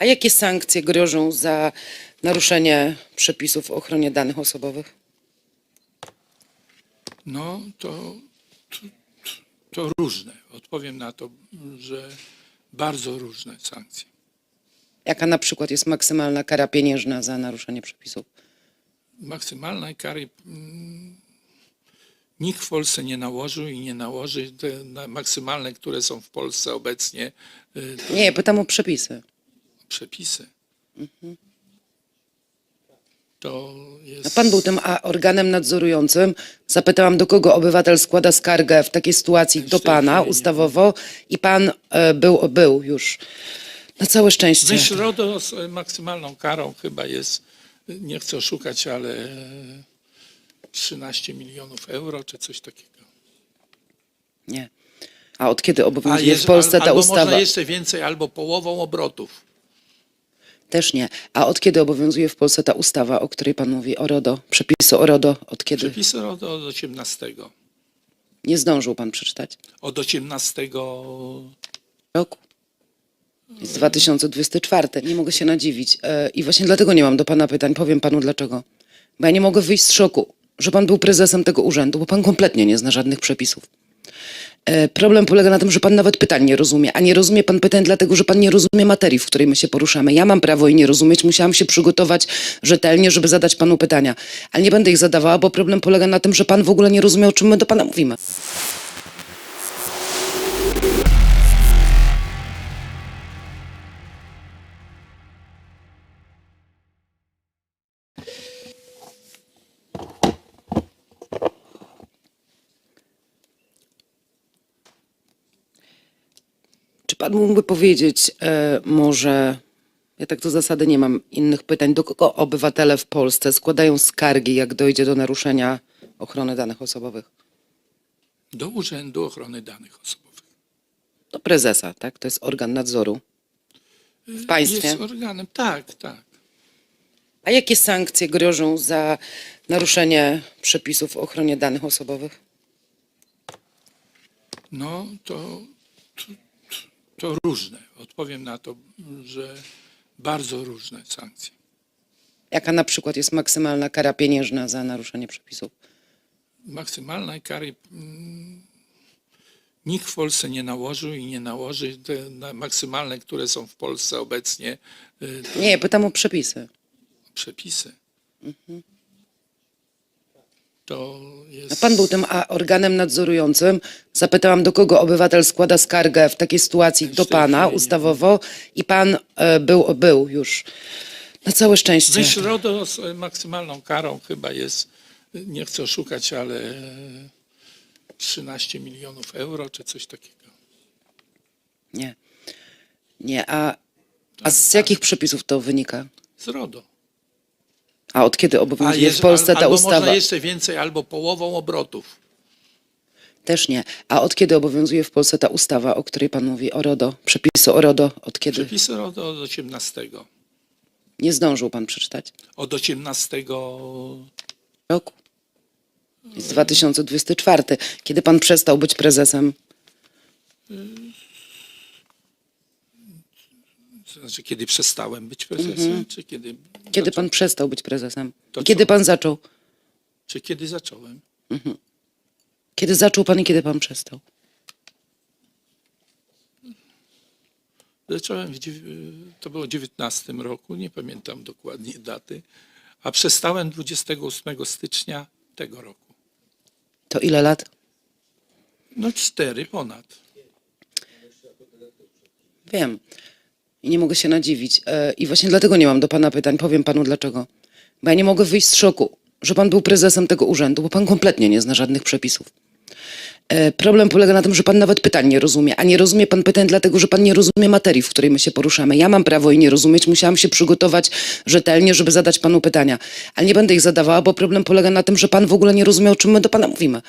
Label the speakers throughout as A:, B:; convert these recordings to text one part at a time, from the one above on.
A: A jakie sankcje grożą za naruszenie przepisów o ochronie danych osobowych?
B: No to, to, to różne. Odpowiem na to, że bardzo różne sankcje.
A: Jaka na przykład jest maksymalna kara pieniężna za naruszenie przepisów?
B: Maksymalnej kary mm, nikt w Polsce nie nałożył i nie nałoży. Te na- maksymalne, które są w Polsce obecnie, y,
A: Nie, pytam o przepisy.
B: Przepisy. To jest.
A: A pan był tym a, organem nadzorującym. Zapytałam, do kogo obywatel składa skargę w takiej sytuacji do pana
B: chwili
A: ustawowo i pan e, był, był już. Na całe szczęście.
B: Myśl RODO z maksymalną karą chyba jest, nie chcę oszukać, ale 13 milionów euro czy coś takiego.
A: Nie. A od kiedy obowiązuje w Polsce ta
B: albo
A: ustawa?
B: można jeszcze więcej, albo połową obrotów.
A: Też nie. A od kiedy obowiązuje w Polsce ta ustawa, o której pan mówi, o RODO? Przepisy o RODO? Od kiedy?
B: Przepisy RODO od 18.
A: Nie zdążył pan przeczytać.
B: Od 18
A: roku. Jest 2024. Nie mogę się nadziwić. E, I właśnie dlatego nie mam do pana pytań. Powiem panu dlaczego. Bo ja nie mogę wyjść z szoku, że pan był prezesem tego urzędu, bo pan kompletnie nie zna żadnych przepisów. E, Problem polega na tym, że pan nawet pytań nie rozumie, a nie rozumie pan pytań dlatego, że pan nie rozumie materii, w której my się poruszamy. Ja mam prawo i nie rozumieć, musiałam się przygotować rzetelnie, żeby zadać panu pytania, ale nie będę ich zadawała, bo problem polega na tym, że pan w ogóle nie rozumie, o czym my do pana mówimy. Pan mógłby powiedzieć, e, może, ja tak do zasady nie mam innych pytań, do kogo obywatele w Polsce składają skargi, jak dojdzie do naruszenia ochrony danych osobowych?
B: do Urzędu Ochrony Danych Osobowych.
A: Do prezesa, tak? To jest organ nadzoru w państwie.
B: Jest organem, tak, tak.
A: A jakie sankcje grożą za naruszenie przepisów o ochronie danych osobowych?
B: No to, to, różne. Odpowiem na to, że bardzo różne sankcje.
A: Jaka na przykład jest maksymalna kara pieniężna za naruszenie przepisów?
B: maksymalnej kary mm, nikt w Polsce nie nałożył i nie nałoży. Te na- maksymalne, które są w Polsce obecnie, y, to
A: Nie, pytam o przepisy.
B: przepisy. To
A: A
B: jest.
A: Pan był tym organem nadzorującym. Zapytałam, do kogo obywatel składa skargę w takiej sytuacji do pana ustawowo i pan e, był, był już. Na całe szczęście.
B: Myśl RODO z maksymalną karą chyba jest, nie chcę oszukać, ale 13 milionów euro czy coś takiego.
A: Nie. Nie, a, a z jakich przepisów to wynika?
B: Z RODO.
A: A od kiedy obowiązuje
B: jest,
A: w Polsce ta
B: albo
A: ustawa?
B: można jeszcze więcej, albo połową obrotów.
A: Też nie. A od kiedy obowiązuje w Polsce ta ustawa, o której pan mówi, o RODO? Przepisy o RODO? Od kiedy?
B: Przepisy RODO od 18.
A: Nie zdążył pan przeczytać.
B: Od 18
A: roku. Jest 2024. Kiedy pan przestał być prezesem?
B: Znaczy, kiedy przestałem być prezesem, czy kiedy,
A: Kiedy pan przestał być prezesem?
B: To
A: kiedy
B: co?
A: pan zaczął?
B: czy kiedy zacząłem?
A: Kiedy zaczął pan i kiedy pan przestał?
B: Zacząłem, w, to było w 19 roku, nie pamiętam dokładnie daty, a przestałem 28 stycznia tego roku.
A: To ile lat?
B: No cztery ponad.
A: Wiem. I nie mogę się nadziwić. E, I właśnie dlatego nie mam do pana pytań. Powiem panu dlaczego. Bo ja nie mogę wyjść z szoku, że pan był prezesem tego urzędu, bo pan kompletnie nie zna żadnych przepisów. E, Problem polega na tym, że pan nawet pytań nie rozumie, a nie rozumie pan pytań dlatego, że pan nie rozumie materii, w której my się poruszamy. Ja mam prawo i nie rozumieć, musiałam się przygotować rzetelnie, żeby zadać panu pytania, ale nie będę ich zadawała, bo problem polega na tym, że pan w ogóle nie rozumie, o czym my do pana mówimy.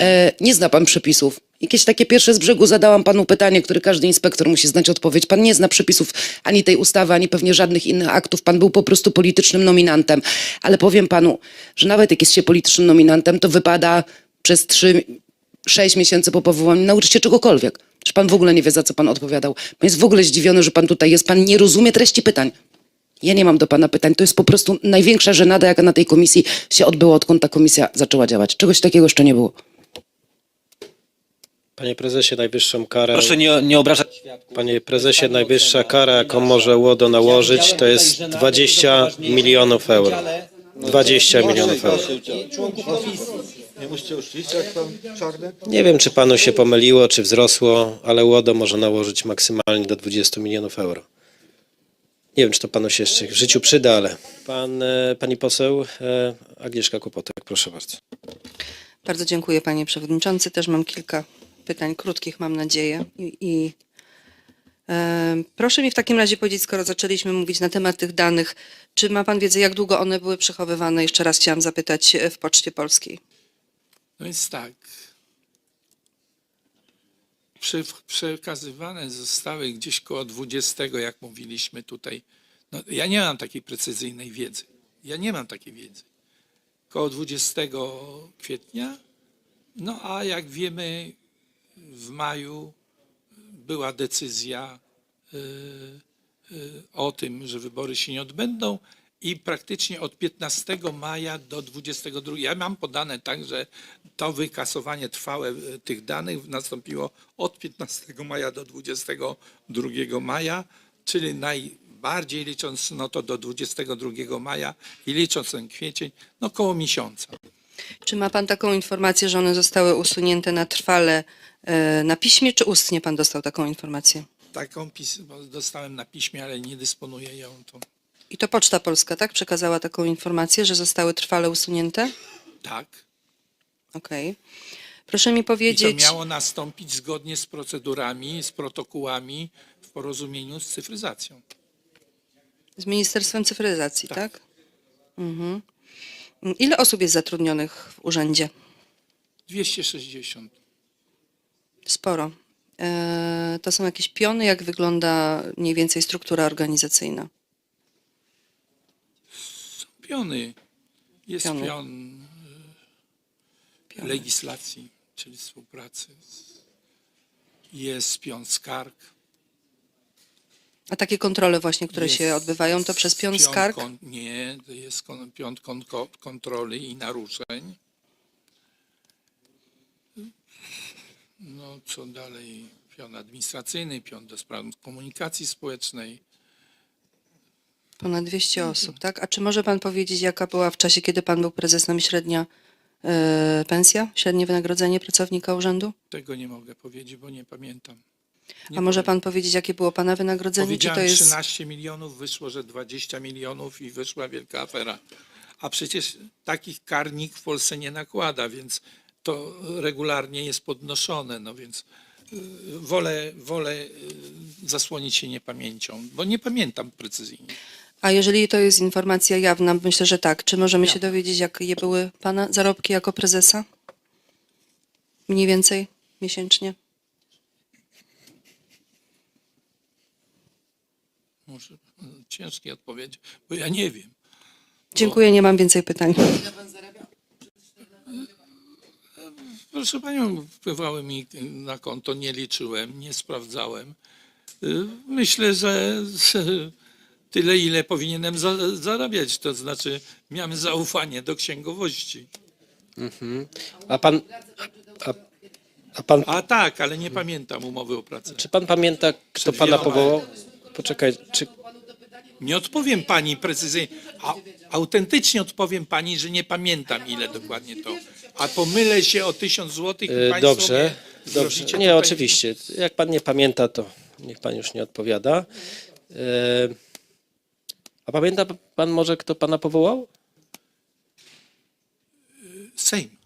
A: E, nie zna pan przepisów. Jakieś takie pierwsze z brzegu zadałam panu pytanie, które każdy inspektor musi znać odpowiedź. Pan nie zna przepisów ani tej ustawy, ani pewnie żadnych innych aktów. Pan był po prostu politycznym nominantem. Ale powiem panu, że nawet jak jest się politycznym nominantem, to wypada przez trzy, sześć miesięcy po powołaniu nauczyć się czegokolwiek. Że pan w ogóle nie wie, za co pan odpowiadał. Pan jest w ogóle zdziwiony, że pan tutaj jest. Pan nie rozumie treści pytań. Ja nie mam do pana pytań. To jest po prostu największa żenada, jaka na tej komisji się odbyła, odkąd ta komisja zaczęła działać. Czegoś takiego jeszcze nie było.
C: Panie prezesie, najwyższą karę.
D: Proszę nie, nie obrażać.
C: Panie prezesie, najwyższa kara, jaką może łodo nałożyć, to jest 20 milionów euro. 20 milionów euro.
E: Nie musicie uczcić, jak pan Czarnek?
C: Nie wiem, czy panu się pomyliło, czy wzrosło, ale łodo może nałożyć maksymalnie do 20 milionów euro. Nie wiem, czy to panu się jeszcze w życiu przyda, ale pan, e, pani poseł e, Agnieszka Kłopotek, proszę bardzo.
F: Bardzo dziękuję panie przewodniczący. Też mam kilka pytań krótkich, mam nadzieję. I, i e, proszę mi w takim razie powiedzieć, skoro zaczęliśmy mówić na temat tych danych, czy ma pan wiedzę, jak długo one były przechowywane? Jeszcze raz chciałam zapytać e, w Poczcie Polskiej.
B: No więc tak. Prze, przekazywane zostały gdzieś koło 20, jak mówiliśmy tutaj. No, ja nie mam takiej precyzyjnej wiedzy. Ja nie mam takiej wiedzy. Koło 20 kwietnia. No a jak wiemy, w maju była decyzja y, y, o tym, że wybory się nie odbędą i praktycznie od 15 maja do 22. Ja mam podane tak, że to wykasowanie trwałe y, tych danych nastąpiło od 15 maja do 22 maja, czyli najbardziej licząc no to do 22 maja i licząc ten kwiecień, no koło miesiąca.
F: Czy ma pan taką informację, że one zostały usunięte na trwale e, na piśmie, czy ustnie pan dostał taką informację?
B: Taką pis- bo dostałem na piśmie, ale nie dysponuję ją. To
F: I to Poczta Polska, tak? Przekazała taką informację, że zostały trwale usunięte?
B: tak.
F: Okej. Proszę mi
B: I to
F: powiedzieć...
B: miało nastąpić zgodnie z procedurami, z protokołami w porozumieniu z cyfryzacją.
F: Z Ministerstwem Cyfryzacji, tak?
B: Tak.
F: Mhm. Ile osób jest zatrudnionych w urzędzie?
B: 260.
F: Sporo. E, To są jakieś piony, jak wygląda mniej więcej struktura organizacyjna?
B: Piony. Jest
F: Piony.
B: pion y, legislacji, czyli współpracy. z- Jest pion skarg.
F: A takie kontrole właśnie, które się
B: jest
F: odbywają, to przez pion skarg?
B: kon- nie, to jest kon, pion kon, ko- kontroli i naruszeń. No co dalej? Pion administracyjny, pion do spraw komunikacji społecznej.
F: Ponad 200 osób, tak? A czy może pan powiedzieć, jaka była w czasie, kiedy pan był prezesem średnia e, pensja, średnie wynagrodzenie pracownika urzędu?
B: Tego nie mogę powiedzieć, bo nie pamiętam. Nie
F: A może pan powiedzieć, jakie było pana wynagrodzenie? Czy to
B: Powiedziałem
F: jest
B: 13 milionów, wyszło, że 20 milionów i wyszła wielka afera. A przecież takich kar nikt w Polsce nie nakłada, więc to regularnie jest podnoszone. No więc y, wolę, wolę y, zasłonić się niepamięcią, bo nie pamiętam precyzyjnie.
F: A jeżeli to jest informacja jawna, myślę, że tak. Czy możemy się dowiedzieć, jakie były Pana zarobki jako prezesa? Mniej więcej miesięcznie?
B: Może y, ciężkie odpowiedź, bo ja nie wiem.
F: Dziękuję, nie mam więcej pytań.
B: Proszę panią, wpływały mi na konto, nie liczyłem, nie sprawdzałem. Y, Myślę, że tyle, ile powinienem za, zarabiać. To znaczy, miałem zaufanie do księgowości.
C: A pan, a, a pan,
B: A tak, ale nie pamiętam umowy o pracę.
C: czy pan pamięta, kto pana powołał? Poczekaj, czy,
B: Nie odpowiem pani precyzyjnie. A, autentycznie odpowiem pani, że nie pamiętam, ile dokładnie to. A pomylę się o tysiąc złotych i
C: E,
B: państwo
C: Dobrze,
B: mnie
C: dobrze.
B: zrobicie
C: Nie,
B: tutaj-
C: oczywiście. Jak pan nie pamięta, to niech pan już nie odpowiada. E, A pamięta pan może, kto pana powołał?
B: Sejm.